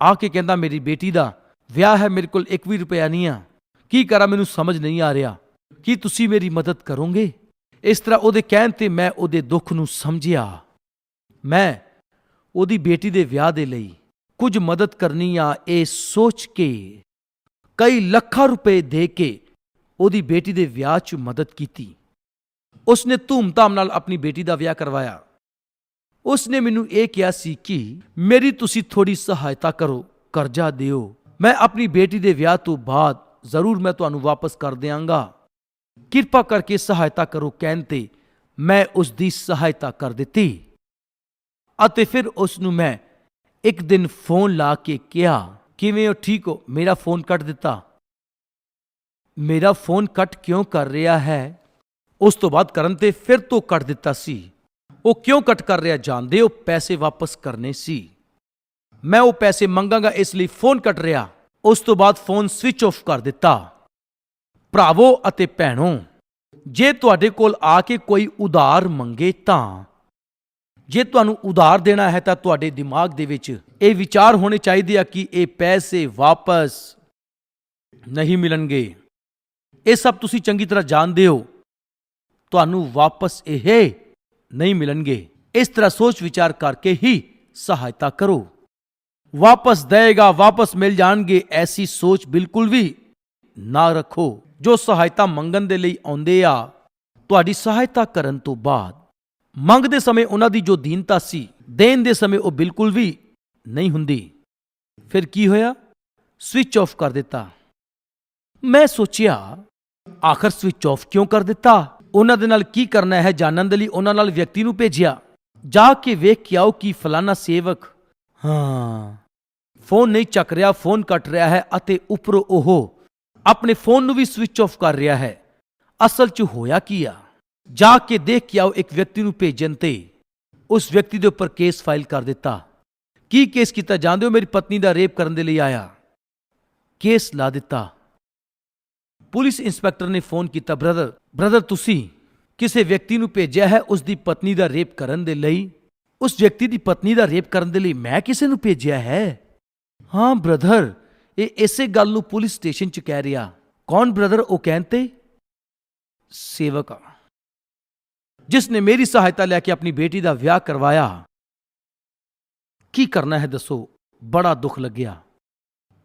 ਆ ਕੇ ਕਹਿੰਦਾ, ਮੇਰੀ ਬੇਟੀ ਦਾ ਵਿਆਹ ਹੈ, ਮੇਰੇ ਕੋਲ ਇੱਕ ਵੀ ਰੁਪਿਆ ਨਹੀਂ ਆ। ਕੀ ਕਰਾਂ? ਮੈਨੂੰ ਸਮਝ ਨਹੀਂ ਆ ਰਿਹਾ। ਕੀ ਤੁਸੀਂ ਮੇਰੀ ਮਦਦ ਕਰੋਗੇ? ਇਸ ਤਰ੍ਹਾਂ ਉਹਦੇ ਕਹਿਣ ਤੇ ਮੈਂ ਉਹਦੇ ਦੁੱਖ ਨੂੰ ਸਮਝਿਆ। ਮੈਂ ਉਹਦੀ ਬੇਟੀ ਦੇ ਵਿਆਹ ਦੇ ਲਈ ਕੁਝ ਮਦਦ ਕਰਨੀ ਆ ਇਹ ਸੋਚ ਕੇ ਕਈ ਲੱਖਾਂ ਰੁਪਏ ਦੇ ਕੇ ਉਹਦੀ ਬੇਟੀ ਦੇ ਵਿਆਹ 'ਚ ਮਦਦ ਕੀਤੀ। ਉਸਨੇ ਧੂਮਧਾਮ ਨਾਲ ਆਪਣੀ ਬੇਟੀ ਦਾ ਵਿਆਹ ਕਰਵਾਇਆ। ਉਸਨੇ ਮੈਨੂੰ ਇਹ ਕਿਹਾ ਸੀ ਕਿ ਮੇਰੀ ਤੁਸੀਂ ਥੋੜੀ ਸਹਾਇਤਾ ਕਰੋ, ਕਰਜ਼ਾ ਦਿਓ। ਮੈਂ ਆਪਣੀ ਬੇਟੀ ਦੇ ਵਿਆਹ ਤੋਂ ਬਾਅਦ ਜ਼ਰੂਰ ਮੈਂ ਤੁਹਾਨੂੰ ਵਾਪਸ ਕਰ ਦਿਆਂਗਾ। ਕਿਰਪਾ ਕਰਕੇ ਸਹਾਇਤਾ ਕਰੋ ਕਹਿਣ ਤੇ ਮੈਂ ਉਸ ਦੀ ਸਹਾਇਤਾ ਕਰ ਦਿੱਤੀ। ਅਤੇ ਫਿਰ ਉਸ ਨੂੰ ਮੈਂ ਇੱਕ ਦਿਨ ਫੋਨ ਲਾ ਕੇ ਕਿਹਾ, ਕਿਵੇਂ ਹੋ? ਠੀਕ ਹੋ? ਮੇਰਾ ਫੋਨ ਕੱਟ ਦਿੱਤਾ। ਮੇਰਾ ਫੋਨ ਕੱਟ ਕਿਉਂ ਕਰ ਰਿਹਾ ਹੈ? ਉਸ ਤੋਂ ਬਾਅਦ ਕਰਨ ਤੇ ਫਿਰ ਤੋਂ ਕੱਟ ਦਿੱਤਾ ਸੀ। ਉਹ ਕਿਉਂ ਕੱਟ ਕਰ ਰਿਹਾ? ਜਾਣਦੇ ਹੋ, ਪੈਸੇ ਵਾਪਸ ਕਰਨੇ ਸੀ। ਮੈਂ ਉਹ ਪੈਸੇ ਮੰਗਾਂਗਾ, ਇਸ ਲਈ ਫੋਨ ਕੱਟ ਰਿਹਾ। ਉਸ ਤੋਂ ਬਾਅਦ ਫੋਨ ਸਵਿਚ ਆਫ ਕਰ ਦਿੱਤਾ। ਭਰਾਵੋ ਅਤੇ ਭੈਣੋ, ਜੇ ਤੁਹਾਡੇ ਕੋਲ ਆ ਕੇ ਕੋਈ ਉਧਾਰ ਮੰਗੇ ਤਾਂ। ਜੇ ਤੁਹਾਨੂੰ ਉਧਾਰ ਦੇਣਾ ਹੈ ਤਾਂ ਤੁਹਾਡੇ ਦਿਮਾਗ ਦੇ ਵਿੱਚ ਇਹ ਵਿਚਾਰ ਹੋਣੇ ਚਾਹੀਦੇ ਆ ਕਿ ਇਹ ਪੈਸੇ ਵਾਪਸ ਨਹੀਂ ਮਿਲਣਗੇ। ਇਹ ਸਭ ਤੁਸੀਂ ਚੰਗੀ ਤਰ੍ਹਾਂ ਜਾਣਦੇ ਹੋ। ਤੁਹਾਨੂੰ ਵਾਪਸ ਇਹ ਨਹੀਂ ਮਿਲਣਗੇ। ਇਸ ਤਰ੍ਹਾਂ ਸੋਚ ਵਿਚਾਰ ਕਰਕੇ ਹੀ ਸਹਾਇਤਾ ਕਰੋ। ਵਾਪਸ ਦੇਗਾ ਵਾਪਸ ਮਿਲ ਜਾਣਗੇ, ਐਸੀ ਸੋਚ ਬਿਲਕੁਲ ਵੀ ਨਾ ਰੱਖੋ। ਜੋ ਸਹਾਇਤਾ ਮੰਗਣ ਦੇ ਲਈ ਆਉਂਦੇ ਆ, ਤੁਹਾਡੀ ਸਹਾਇਤਾ ਕਰਨ ਤੋਂ ਬਾਅਦ। ਮੰਗਦੇ ਸਮੇਂ ਉਹਨਾਂ ਦੀ ਜੋ ਦੀਨਤਾ ਸੀ, ਦੇਣ ਦੇ ਸਮੇਂ ਉਹ ਬਿਲਕੁਲ ਵੀ ਨਹੀਂ ਹੁੰਦੀ। ਫਿਰ ਕੀ ਹੋਇਆ? ਸਵਿਚ ਆਫ ਕਰ ਦਿੱਤਾ। ਮੈਂ ਸੋਚਿਆ, ਆਖਰ ਸਵਿਚ ਆਫ ਕਿਉਂ ਕਰ ਦਿੱਤਾ? ਉਹਨਾਂ ਦੇ ਨਾਲ ਕੀ ਕਰਨਾ ਹੈ? ਜਾਣਨ ਦੇ ਲਈ ਉਹਨਾਂ ਨਾਲ ਵਿਅਕਤੀ ਨੂੰ ਭੇਜਿਆ। ਜਾ ਕੇ ਵੇਖ ਕੇ ਆਓ ਕਿ ਫਲਾਣਾ ਸੇਵਕ, ਹਾਂ, ਫੋਨ ਨਹੀਂ ਚੱਕ ਰਿਹਾ, ਫੋਨ ਕੱਟ ਰਿਹਾ ਹੈ ਅਤੇ ਉੱਪਰੋਂ ਉਹ ਆਪਣੇ ਫੋਨ ਨੂੰ ਵੀ ਸਵਿਚ ਆਫ ਕਰ ਰਿਹਾ ਹੈ। ਅਸਲ 'ਚ ਹੋਇਆ ਕੀ ਆ? ਜਾ ਕੇ ਦੇਖ ਕੇ ਆਓ ਇੱਕ ਵਿਅਕਤੀ ਨੂੰ ਭੇਜਣ ਤੇ। ਉਸ ਵਿਅਕਤੀ ਦੇ ਉੱਪਰ ਕੇਸ ਫਾਈਲ ਕਰ ਦਿੱਤਾ। ਕੀ ਕੇਸ ਕੀਤਾ ਜਾਂਦੇ ਹੋ? ਮੇਰੀ ਪਤਨੀ ਦਾ ਰੇਪ ਕਰਨ ਦੇ ਲਈ ਆਇਆ। ਕੇਸ ਲਾ ਦਿੱਤਾ। ਪੁਲਿਸ ਇੰਸਪੈਕਟਰ ਨੇ ਫੋਨ ਕੀਤਾ, ਬ੍ਰਦਰ ਬ੍ਰਦਰ, ਤੁਸੀਂ ਕਿਸੇ ਵਿਅਕਤੀ ਨੂੰ ਭੇਜਿਆ ਹੈ ਉਸ ਦੀ ਪਤਨੀ ਦਾ ਰੇਪ ਕਰਨ ਦੇ ਲਈ? ਉਸ ਵਿਅਕਤੀ ਦੀ ਪਤਨੀ ਦਾ ਰੇਪ ਕਰਨ ਦੇ ਲਈ ਮੈਂ ਕਿਸੇ ਨੂੰ ਭੇਜਿਆ ਹੈ? ਹਾਂ, ਬ੍ਰਦਰ ਇਹ ਇਸੇ ਗੱਲ ਨੂੰ ਪੁਲਿਸ ਸਟੇਸ਼ਨ 'ਚ ਕਹਿ ਰਿਹਾ। ਕੌਣ ਬ੍ਰਦਰ ਉਹ ਕਹਿੰਦੇ ਸੇਵਕ ਆ। ਜਿਸ ਨੇ ਮੇਰੀ ਸਹਾਇਤਾ ਲੈ ਕੇ ਆਪਣੀ ਬੇਟੀ ਦਾ ਵਿਆਹ ਕਰਵਾਇਆ। ਕੀ ਕਰਨਾ ਹੈ ਦੱਸੋ? ਬੜਾ ਦੁੱਖ ਲੱਗਿਆ।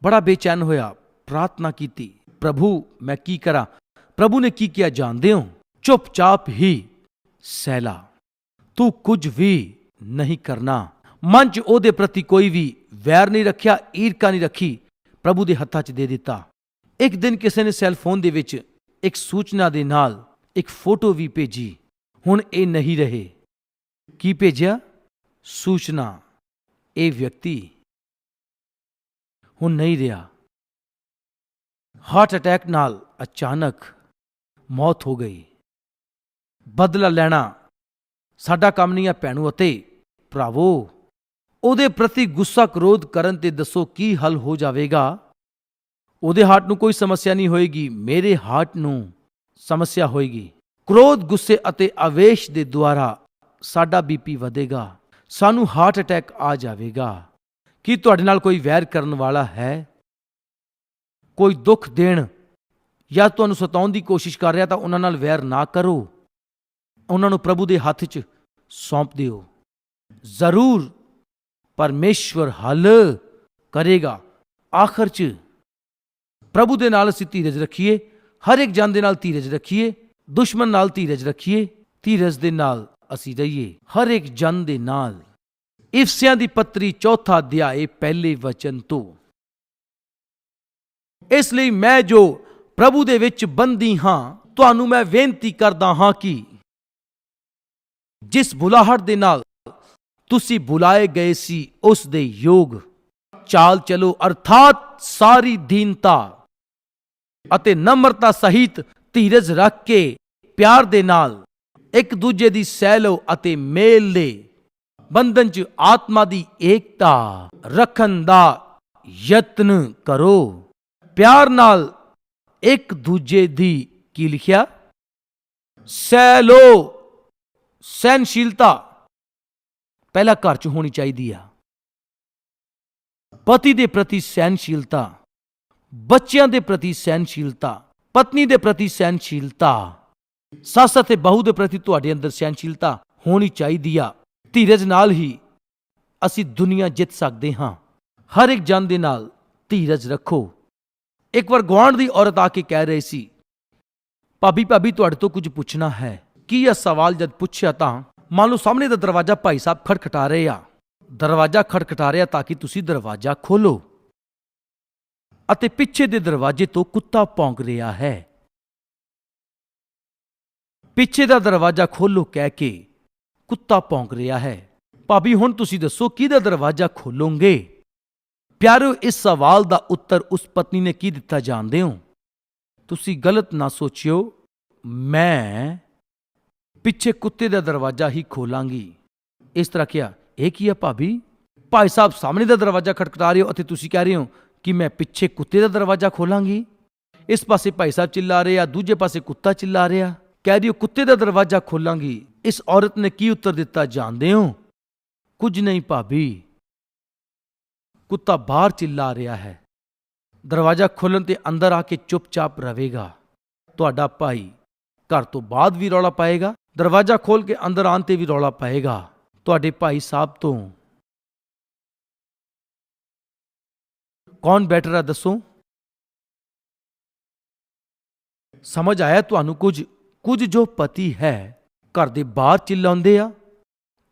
ਬੜਾ ਬੇਚੈਨ ਹੋਇਆ। ਪ੍ਰਾਰਥਨਾ ਕੀਤੀ, ਪ੍ਰਭੂ, ਮੈਂ ਕੀ ਕਰਾਂ? ਪ੍ਰਭੂ ਨੇ ਕੀ ਕਿਹਾ ਜਾਣਦੇ ਹੋ? ਚੁੱਪਚਾਪ ਹੀ ਸੈਲਾ ਤੂੰ ਕੁਝ ਵੀ ਨਹੀਂ ਕਰਨਾ। ਮਨ 'ਚ ਉਹਦੇ ਪ੍ਰਤੀ ਕੋਈ ਵੀ ਵੈਰ ਨਹੀਂ ਰੱਖਿਆ, ਈਰਖਾ ਨਹੀਂ ਰੱਖੀ। ਪ੍ਰਭੂ ਦੇ ਹੱਥਾਂ 'ਚ ਦੇ ਦਿੱਤਾ। ਇੱਕ ਦਿਨ ਕਿਸੇ ਨੇ ਸੈੱਲ ਫੋਨ ਦੇ ਵਿੱਚ ਇੱਕ ਸੂਚਨਾ ਦੇ ਨਾਲ ਇੱਕ ਫੋਟੋ ਵੀ ਭੇਜੀ। ਹੁਣ ਇਹ ਨਹੀਂ ਰਹੇ। ਕੀ ਭੇਜਿਆ? ਸੂਚਨਾ। ਇਹ ਵਿਅਕਤੀ ਹੁਣ ਨਹੀਂ ਰਿਹਾ। ਹਾਰਟ ਅਟੈਕ ਨਾਲ ਅਚਾਨਕ ਮੌਤ ਹੋ ਗਈ। ਬਦਲਾ ਲੈਣਾ ਸਾਡਾ ਕੰਮ ਨਹੀਂ ਆ ਭੈਣੋ ਅਤੇ ਭਰਾਵੋ। ਉਹਦੇ ਪ੍ਰਤੀ ਗੁੱਸਾ ਕ੍ਰੋਧ ਕਰਨ ਤੇ ਦੱਸੋ ਕੀ ਹੱਲ ਹੋ ਜਾਵੇਗਾ? ਉਹਦੇ ਹਾਰਟ ਨੂੰ ਕੋਈ ਸਮੱਸਿਆ ਨਹੀਂ ਹੋਏਗੀ, ਮੇਰੇ ਹਾਰਟ ਨੂੰ ਸਮੱਸਿਆ ਹੋਏਗੀ। ਕ੍ਰੋਧ, ਗੁੱਸੇ ਅਤੇ ਆਵੇਸ਼ ਦੇ ਦੁਆਰਾ ਸਾਡਾ ਬੀਪੀ ਵਧੇਗਾ। ਸਾਨੂੰ ਹਾਰਟ ਅਟੈਕ ਆ ਜਾਵੇਗਾ। ਕੀ ਤੁਹਾਡੇ ਨਾਲ ਕੋਈ ਵੈਰ ਕਰਨ ਵਾਲਾ ਹੈ? ਕੋਈ ਦੁੱਖ ਦੇਣ ਜਾਂ ਤੁਹਾਨੂੰ ਸਤਾਉਣ ਦੀ ਕੋਸ਼ਿਸ਼ ਕਰ ਰਿਹਾ ਤਾਂ ਉਹਨਾਂ ਨਾਲ ਵੈਰ ਨਾ ਕਰੋ। ਉਹਨਾਂ ਨੂੰ ਪ੍ਰਭੂ ਦੇ ਹੱਥ 'ਚ ਸੌਂਪ ਦਿਓ। ਜ਼ਰੂਰ ਪਰਮੇਸ਼ਵਰ ਹੱਲ ਕਰੇਗਾ। ਆਖਰ 'ਚ ਪ੍ਰਭੂ ਦੇ ਨਾਲ ਅਸੀਂ ਧੀਰਜ ਰੱਖੀਏ, ਹਰ ਇੱਕ ਜਨ ਦੇ ਨਾਲ ਧੀਰਜ ਰੱਖੀਏ ਦੁਸ਼ਮਣ ਨਾਲ ਧੀਰਜ ਰੱਖੀਏ, ਧੀਰਜ ਦੇ ਨਾਲ ਅਸੀਂ ਰਹੀਏ। ਹਰ ਇੱਕ ਜਨ ਦੇ ਨਾਲ। ਇਫਸਿਆਂ ਦੀ ਪੱਤਰੀ ਚੌਥਾ ਅਧਿਆਏ ਪਹਿਲੇ ਵਚਨ ਤੋਂ। ਇਸ ਲਈ ਮੈਂ ਜੋ ਪ੍ਰਭੂ ਦੇ ਵਿੱਚ ਬੰਦੀ ਹਾਂ, ਤੁਹਾਨੂੰ ਮੈਂ ਬੇਨਤੀ ਕਰਦਾ ਹਾਂ ਕਿ ਜਿਸ ਬੁਲਾਹਟ ਦੇ ਨਾਲ ਤੁਸੀਂ ਬੁਲਾਏ ਗਏ ਸੀ ਉਸ ਦੇ ਯੋਗ। ਚਾਲ ਚਲੋ, ਅਰਥਾਤ ਸਾਰੀ ਦੀਨਤਾ ਅਤੇ ਨਮਰਤਾ ਸਹਿਤ ਧੀਰਜ ਰੱਖ ਕੇ ਪਿਆਰ ਦੇ ਨਾਲ ਇੱਕ ਦੂਜੇ ਦੀ ਸਹਿਲੋ ਅਤੇ ਮੇਲ ਦੇ ਬੰਧਨ ਚ ਆਤਮਾ ਦੀ ਏਕਤਾ ਰੱਖਣ ਦਾ ਯਤਨ ਕਰੋ। ਪਿਆਰ ਨਾਲ ਇੱਕ ਦੂਜੇ ਦੀ ਕੀ ਲਿਖਿਆ? ਸਹਿ ਲਓ ਸਹਿਨਸ਼ੀਲਤਾ ਪਹਿਲਾਂ ਘਰ ਚ ਹੋਣੀ ਚਾਹੀਦੀ ਆ। ਪਤੀ ਦੇ ਪ੍ਰਤੀ ਸਹਿਨਸ਼ੀਲਤਾ ਬੱਚਿਆਂ ਦੇ ਪ੍ਰਤੀ ਸਹਿਨਸ਼ੀਲਤਾ ਪਤਨੀ ਦੇ ਪ੍ਰਤੀ ਸਹਿਨਸ਼ੀਲਤਾ ਸੱਸ ਅਤੇ ਬਹੂ ਦੇ ਪ੍ਰਤੀ ਤੁਹਾਡੇ ਅੰਦਰ ਸਹਿਨਸ਼ੀਲਤਾ ਹੋਣੀ ਚਾਹੀਦੀ ਆ। ਧੀਰਜ ਨਾਲ ਹੀ ਅਸੀਂ ਦੁਨੀਆ ਜਿੱਤ ਸਕਦੇ ਹਾਂ। ਹਰ ਇੱਕ ਜਨ ਦੇ ਨਾਲ ਧੀਰਜ ਰੱਖੋ। ਇੱਕ ਵਾਰ ਗੁਆਂਢ ਦੀ ਔਰਤ ਆ ਕੇ ਕਹਿ ਰਹੀ ਸੀ, ਭਾਬੀ ਭਾਬੀ, ਤੁਹਾਡੇ ਤੋਂ ਕੁਝ ਪੁੱਛਣਾ ਹੈ। ਕੀ ਇਹ ਸਵਾਲ? ਜਦ ਪੁੱਛਿਆ ਤਾਂ ਮੰਨ ਲਓ ਸਾਹਮਣੇ ਦਾ ਦਰਵਾਜ਼ਾ ਭਾਈ ਸਾਹਿਬ ਖੜਖਟਾ ਰਹੇ ਆ। ਦਰਵਾਜ਼ਾ ਖੜਖਟਾ ਰਿਹਾ ਤਾਂ ਕਿ ਤੁਸੀਂ ਦਰਵਾਜ਼ਾ ਖੋਲੋ। ਅਤੇ ਪਿੱਛੇ ਦੇ ਦਰਵਾਜ਼ੇ ਤੋਂ ਕੁੱਤਾ ਭੌਂਕ ਰਿਹਾ ਹੈ। ਪਿੱਛੇ ਦਾ ਦਰਵਾਜ਼ਾ ਖੋਲੋ ਕਹਿ ਕੇ ਕੁੱਤਾ ਭੌਂਕ ਰਿਹਾ ਹੈ। ਭਾਬੀ, ਹੁਣ ਤੁਸੀਂ ਦੱਸੋ ਕਿਹਦਾ ਦਰਵਾਜ਼ਾ ਖੋਲੋਗੇ? ਪਿਆਰੋ, ਇਸ ਸਵਾਲ ਦਾ ਉੱਤਰ ਉਸ ਪਤਨੀ ਨੇ ਕੀ ਦਿੱਤਾ ਜਾਣਦੇ ਹੋ? ਤੁਸੀਂ ਗਲਤ ਨਾ ਸੋਚਿਓ। ਮੈਂ ਪਿੱਛੇ ਕੁੱਤੇ ਦਾ ਦਰਵਾਜ਼ਾ ਹੀ ਖੋਲਾਂਗੀ। ਇਸ ਤਰ੍ਹਾਂ ਕਿਹਾ, ਇਹ ਕੀ ਹੈ ਭਾਬੀ? ਭਾਈ ਸਾਹਿਬ ਸਾਹਮਣੇ ਦਾ ਦਰਵਾਜ਼ਾ ਖਟਖਟਾ ਰਹੇ ਹੋ ਅਤੇ ਤੁਸੀਂ ਕਹਿ ਰਹੇ ਹੋ ਕਿ ਮੈਂ ਪਿੱਛੇ ਕੁੱਤੇ ਦਾ ਦਰਵਾਜ਼ਾ ਖੋਲਾਂਗੀ? ਇਸ ਪਾਸੇ ਭਾਈ ਸਾਹਿਬ ਚਿੱਲਾ ਰਹੇ ਆ, ਦੂਜੇ ਪਾਸੇ ਕੁੱਤਾ ਚਿੱਲਾ ਰਿਹਾ। ਕਹਿ ਰਹੀ ਹੋ ਕੁੱਤੇ ਦਾ ਦਰਵਾਜ਼ਾ ਖੋਲਾਂਗੀ। ਇਸ ਔਰਤ ਨੇ ਕੀ ਉੱਤਰ ਦਿੱਤਾ ਜਾਣਦੇ ਹੋ? ਕੁਝ ਨਹੀਂ ਭਾਬੀ। ਕੁੱਤਾ ਬਾਹਰ ਚਿੱਲਾ ਰਿਹਾ ਹੈ। ਦਰਵਾਜ਼ਾ ਖੋਲਣ ਤੇ ਅੰਦਰ ਆ ਕੇ ਚੁੱਪਚਾਪ ਰਹੇਗਾ। ਤੁਹਾਡਾ ਭਾਈ ਘਰ ਤੋਂ ਬਾਅਦ ਵੀ ਰੌਲਾ ਪਾਏਗਾ? ਦਰਵਾਜ਼ਾ ਖੋਲ ਕੇ ਅੰਦਰ ਆਉਣ ਤੇ ਵੀ ਰੌਲਾ ਪਾਏਗਾ। ਤੁਹਾਡੇ ਭਾਈ ਸਾਹਿਬ ਤੋਂ। ਕੌਣ ਬੈਟਰ ਹੈ ਦੱਸੋ? ਸਮਝ ਆਇਆ ਤੁਹਾਨੂੰ ਕੁਝ? ਕੁਝ ਜੋ ਪਤੀ ਹੈ, ਘਰ ਦੇ ਬਾਹਰ ਚਿੱਲਾਉਂਦੇ ਆ,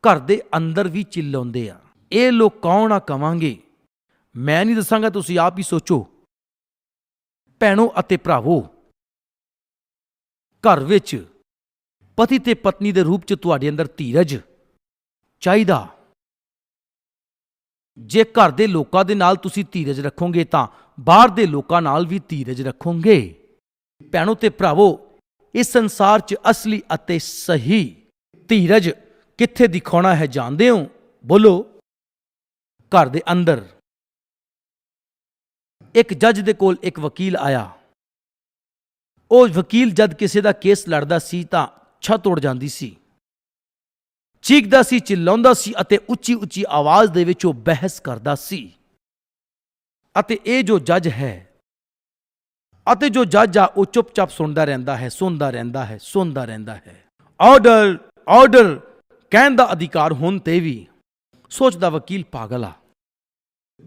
ਘਰ ਦੇ ਅੰਦਰ ਵੀ ਚਿল্ਲਾਉਂਦੇ ਆ। ਇਹ ਲੋਕ ਕੌਣ ਆ ਕਵਾਂਗੇ? ਮੈਂ ਨਹੀਂ ਦੱਸਾਂਗਾ, ਤੁਸੀਂ ਆਪ ਹੀ ਸੋਚੋ। ਭੈਣੋ ਅਤੇ ਭਰਾਵੋ, ਘਰ ਵਿੱਚ ਪਤੀ ਤੇ ਪਤਨੀ ਦੇ ਰੂਪ ਚ ਤੁਹਾਡੇ ਅੰਦਰ ਧੀਰਜ ਚਾਹੀਦਾ। ਜੇ ਘਰ ਦੇ ਲੋਕਾਂ ਦੇ ਨਾਲ ਤੁਸੀਂ ਧੀਰਜ ਰੱਖੋਗੇ ਤਾਂ ਬਾਹਰ ਦੇ ਲੋਕਾਂ ਨਾਲ ਵੀ ਧੀਰਜ ਰੱਖੋਗੇ। ਭੈਣੋ ਤੇ ਭਰਾਵੋ, ਇਸ ਸੰਸਾਰ 'ਚ ਅਸਲੀ ਅਤੇ ਸਹੀ ਧੀਰਜ ਕਿੱਥੇ ਦਿਖਾਉਣਾ ਹੈ ਜਾਣਦੇ ਹੋ? ਬੋਲੋ। ਘਰ ਦੇ ਅੰਦਰ। ਇੱਕ ਜੱਜ ਦੇ ਕੋਲ ਇੱਕ ਵਕੀਲ ਆਇਆ। ਉਹ ਵਕੀਲ ਜਦ ਕਿਸੇ ਦਾ ਕੇਸ ਲੜਦਾ ਸੀ ਤਾਂ ਛੱਤ ਉੜ ਜਾਂਦੀ ਸੀ। ਚੀਕਦਾ ਸੀ, ਚਿੱਲਾਉਂਦਾ ਸੀ ਅਤੇ ਉੱਚੀ ਉੱਚੀ ਆਵਾਜ਼ ਦੇ ਵਿੱਚ ਉਹ ਬਹਿਸ ਕਰਦਾ ਸੀ। ਅਤੇ ਇਹ ਜੋ ਜੱਜ ਹੈ, ਅਤੇ ਜੋ ਜੱਜ ਆ, ਉਹ ਚੁੱਪਚਾਪ ਸੁਣਦਾ ਰਹਿੰਦਾ ਹੈ, ਸੁਣਦਾ ਰਹਿੰਦਾ ਹੈ, ਸੁਣਦਾ ਰਹਿੰਦਾ ਹੈ। ਆਰਡਰ ਆਰਡਰ ਕਹਿਣ ਦਾ ਅਧਿਕਾਰ ਹੋਣ ਤੇ ਵੀ ਸੋਚਦਾ ਵਕੀਲ ਪਾਗਲ ਆ।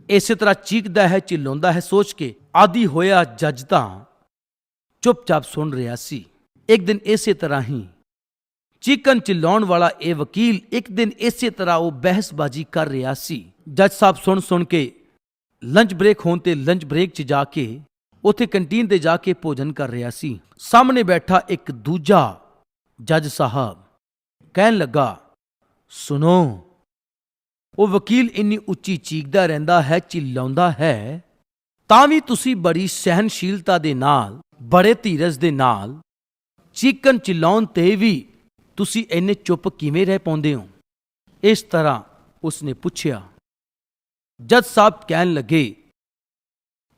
ਇਸੇ ਤਰ੍ਹਾਂ ਚੀਕਦਾ ਹੈ, ਚਿੱਲਾਉਂਦਾ ਹੈ, ਸੋਚ ਕੇ ਆਦੀ ਹੋਇਆ ਜੱਜ ਤਾਂ ਚੁੱਪਚਾਪ ਸੁਣ ਰਿਹਾ ਸੀ। ਇੱਕ ਦਿਨ ਇਸੇ ਤਰ੍ਹਾਂ ਹੀ ਚੀਕਨ ਚਿਲਾਉਣ ਵਾਲਾ ਇਹ ਵਕੀਲ ਇੱਕ ਦਿਨ ਇਸੇ ਤਰ੍ਹਾਂ ਉਹ ਬਹਿਸਬਾਜ਼ੀ ਕਰ ਰਿਹਾ ਸੀ। ਜੱਜ ਸਾਹਿਬ ਸੁਣ ਸੁਣ ਕੇ ਲੰਚ ਬ੍ਰੇਕ ਹੋਣ ਤੇ ਲੰਚ ਬ੍ਰੇਕ 'ਚ ਜਾ ਕੇ ਉੱਥੇ ਕੰਟੀਨ ਤੇ ਜਾ ਕੇ ਭੋਜਨ ਕਰ ਰਿਹਾ ਸੀ। ਸਾਹਮਣੇ ਬੈਠਾ ਇੱਕ ਦੂਜਾ ਜੱਜ ਸਾਹਿਬ ਕਹਿਣ ਲੱਗਾ, ਸੁਣੋ, ਉਹ ਵਕੀਲ ਇੰਨੀ ਉੱਚੀ ਚੀਕਦਾ ਰਹਿੰਦਾ ਹੈ, ਚਿੱਲਾਉਂਦਾ ਹੈ, ਤਾਂ ਵੀ ਤੁਸੀਂ ਬੜੀ ਸਹਿਨਸ਼ੀਲਤਾ ਦੇ ਨਾਲ, ਬੜੇ ਧੀਰਜ ਦੇ ਨਾਲ ਚੀਕਨ ਚਿਲਾਉਣ ਤੇ ਵੀ ਤੁਸੀਂ ਇੰਨੇ ਚੁੱਪ ਕਿਵੇਂ ਰਹਿ ਪਾਉਂਦੇ ਹੋ? ਇਸ ਤਰ੍ਹਾਂ ਉਸਨੇ ਪੁੱਛਿਆ। ਜੱਜ ਸਾਹਿਬ ਕਹਿਣ ਲੱਗੇ,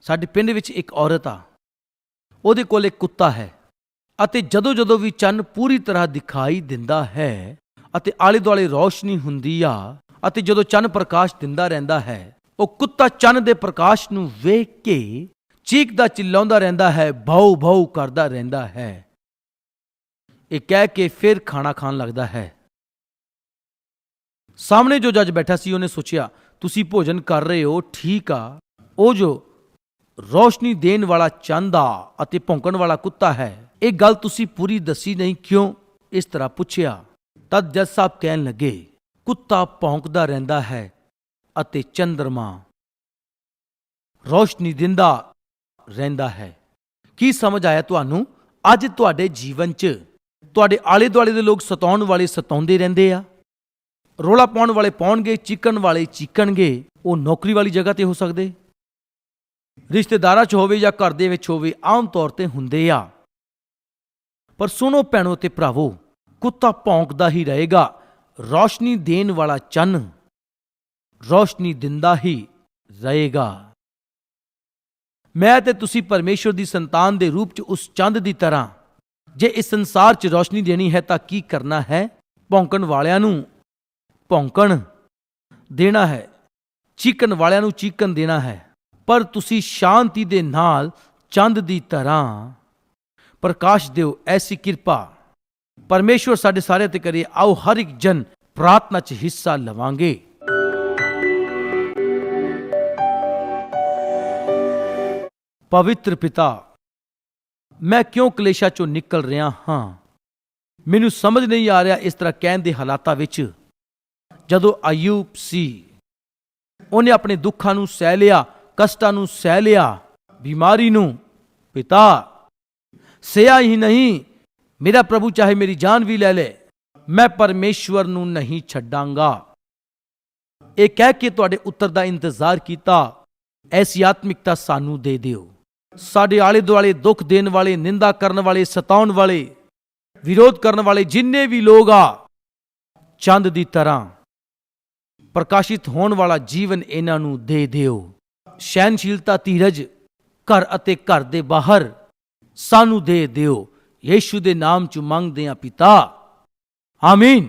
ਸਾਡੇ ਪਿੰਡ ਵਿੱਚ ਇੱਕ ਔਰਤ ਆ। ਉਹਦੇ ਕੋਲ ਇੱਕ ਕੁੱਤਾ ਹੈ ਅਤੇ ਜਦੋਂ ਜਦੋਂ ਵੀ ਚੰਨ ਪੂਰੀ ਤਰ੍ਹਾਂ ਦਿਖਾਈ ਦਿੰਦਾ ਹੈ ਅਤੇ ਆਲੇ ਦੁਆਲੇ ਰੌਸ਼ਨੀ ਹੁੰਦੀ ਆ ਅਤੇ ਜਦੋਂ ਚੰਨ ਪ੍ਰਕਾਸ਼ ਦਿੰਦਾ ਰਹਿੰਦਾ ਹੈ, ਉਹ ਕੁੱਤਾ ਚੰਨ ਦੇ ਪ੍ਰਕਾਸ਼ ਨੂੰ ਵੇਖ ਕੇ ਚੀਕਦਾ ਚਿੱਲਾਉਂਦਾ ਰਹਿੰਦਾ ਹੈ ਭਾਉ ਭਾਉ ਕਰਦਾ ਰਹਿੰਦਾ ਹੈ। ਇਹ ਕਹਿ ਕੇ ਫਿਰ ਖਾਣਾ ਖਾਣ ਲੱਗਦਾ ਹੈ। ਸਾਹਮਣੇ ਜੋ ਜੱਜ ਬੈਠਾ ਸੀ, ਉਹਨੇ ਸੋਚਿਆ, ਤੁਸੀਂ ਭੋਜਨ ਕਰ ਰਹੇ ਹੋ, ਠੀਕ ਆ। ਉਹ ਜੋ ਰੋਸ਼ਨੀ ਦੇਣ ਵਾਲਾ ਚੰਦਾ ਅਤੇ ਭੌਂਕਣ ਵਾਲਾ ਕੁੱਤਾ ਹੈ, ਇਹ ਗੱਲ ਤੁਸੀਂ ਪੂਰੀ ਦੱਸੀ ਨਹੀਂ, ਕਿਉਂ? ਇਸ ਤਰ੍ਹਾਂ ਪੁੱਛਿਆ। ਤਦ ਜੱਜ ਸਾਹਿਬ ਕਹਿਣ ਲੱਗੇ, ਕੁੱਤਾ ਭੌਂਕਦਾ ਰਹਿੰਦਾ ਹੈ ਅਤੇ ਚੰਦਰਮਾ ਰੋਸ਼ਨੀ ਦਿੰਦਾ ਰਹਿੰਦਾ ਹੈ। ਕੀ ਸਮਝ ਆਇਆ ਤੁਹਾਨੂੰ? ਅੱਜ ਤੁਹਾਡੇ ਜੀਵਨ 'ਚ ਤੁਹਾਡੇ ਆਲੇ ਦੁਆਲੇ ਦੇ ਲੋਕ ਸਤਾਉਣ ਵਾਲੇ ਸਤਾਉਂਦੇ ਰਹਿੰਦੇ ਆ। ਰੋਲਾ ਪਾਉਣ ਵਾਲੇ ਪਾਉਣਗੇ, ਚੀਕਣ ਵਾਲੇ ਚੀਕਣਗੇ। ਉਹ ਨੌਕਰੀ ਵਾਲੀ ਜਗ੍ਹਾ ਤੇ ਹੋ ਸਕਦੇ। ਰਿਸ਼ਤੇਦਾਰਾਂ 'ਚ ਹੋਵੇ ਜਾਂ ਘਰ ਦੇ ਵਿੱਚ ਹੋਵੇ, ਆਮ ਤੌਰ ਤੇ ਹੁੰਦੇ ਆ। ਪਰ ਸੁਣੋ ਭੈਣੋ ਤੇ ਭਰਾਵੋ, ਕੁੱਤਾ ਭੌਂਕਦਾ ਹੀ ਰਹੇਗਾ। ਰੌਸ਼ਨੀ ਦੇਣ ਵਾਲਾ ਚੰਨ ਰੌਸ਼ਨੀ ਦਿੰਦਾ ਹੀ ਰਹੇਗਾ। ਮੈਂ ਤੇ ਤੁਸੀਂ ਪਰਮੇਸ਼ਵਰ ਦੀ ਸੰਤਾਨ ਦੇ ਰੂਪ 'ਚ ਉਸ ਚੰਦ ਦੀ ਤਰ੍ਹਾਂ ਜੇ ਇਸ ਸੰਸਾਰ 'ਚ ਰੋਸ਼ਨੀ ਦੇਣੀ ਹੈ ਤਾਂ ਕੀ ਕਰਨਾ ਹੈ? ਭੌਂਕਣ ਵਾਲਿਆਂ ਨੂੰ ਭੌਂਕਣ ਦੇਣਾ ਹੈ। ਚੀਕਣ ਵਾਲਿਆਂ ਨੂੰ ਚੀਕਣ ਦੇਣਾ ਹੈ। ਪਰ ਤੁਸੀਂ ਸ਼ਾਂਤੀ ਦੇ ਨਾਲ ਚੰਦ ਦੀ ਤਰ੍ਹਾਂ ਪ੍ਰਕਾਸ਼ ਦਿਓ, ਐਸੀ ਕਿਰਪਾ। ਪਰਮੇਸ਼ਵਰ ਸਾਡੇ ਸਾਰਿਆਂ ਤੇ ਕਰੇ, ਆਓ ਹਰ ਇੱਕ ਜਨ ਪ੍ਰਾਰਥਨਾ 'ਚ ਹਿੱਸਾ ਲਵਾਂਗੇ। ਪਵਿੱਤਰ ਪਿਤਾ ਮੈਂ ਕਿਉਂ ਕਲੇਸ਼ਾਂ ਚੋਂ ਨਿਕਲ ਰਿਹਾ ਹਾਂ? ਮੈਨੂੰ ਸਮਝ ਨਹੀਂ ਆ ਰਿਹਾ ਇਸ ਤਰ੍ਹਾਂ ਕਹਿਣ ਦੇ ਹਾਲਾਤਾਂ ਵਿੱਚ। ਜਦੋਂ ਆਯੂਬ ਸੀ, ਉਹਨੇ ਆਪਣੇ ਦੁੱਖਾਂ ਨੂੰ ਸਹਿ ਲਿਆ, ਕਸ਼ਟਾਂ ਨੂੰ ਸਹਿ ਲਿਆ, ਬਿਮਾਰੀ ਨੂੰ। ਪਿਤਾ, ਸਿਆ ਹੀ ਨਹੀਂ, ਮੇਰਾ ਪ੍ਰਭੂ ਚਾਹੇ ਮੇਰੀ ਜਾਨ ਵੀ ਲੈ ਲੈ, ਮੈਂ ਪਰਮੇਸ਼ਵਰ ਨੂੰ ਨਹੀਂ ਛੱਡਾਂਗਾ। ਇਹ ਕਹਿ ਕੇ ਤੁਹਾਡੇ ਉੱਤਰ ਦਾ ਇੰਤਜ਼ਾਰ ਕੀਤਾ, ਐਸੀ ਆਤਮਿਕਤਾ ਸਾਨੂੰ ਦੇ ਦਿਓ। ਸਾਡੇ ਆਲੇ ਦੁਆਲੇ ਦੁੱਖ ਦੇਣ ਵਾਲੇ, ਨਿੰਦਾ ਕਰਨ ਵਾਲੇ, ਸਤਾਉਣ ਵਾਲੇ, ਵਿਰੋਧ ਕਰਨ ਵਾਲੇ ਜਿੰਨੇ ਵੀ ਲੋਕ ਆ, ਚੰਦ ਦੀ ਤਰ੍ਹਾਂ ਪ੍ਰਕਾਸ਼ਿਤ ਹੋਣ ਵਾਲਾ ਜੀਵਨ ਇਹਨਾਂ ਨੂੰ ਦੇ ਦਿਓ। ਸਹਿਨਸ਼ੀਲਤਾ ਧੀਰਜ ਘਰ ਅਤੇ ਘਰ ਦੇ ਬਾਹਰ ਸਾਨੂੰ ਦੇ ਦਿਓ। ਯੀਸ਼ੂ ਦੇ ਨਾਮ ਚ ਮੰਗਦੇ ਆ ਪਿਤਾ। ਆਮੀਨ।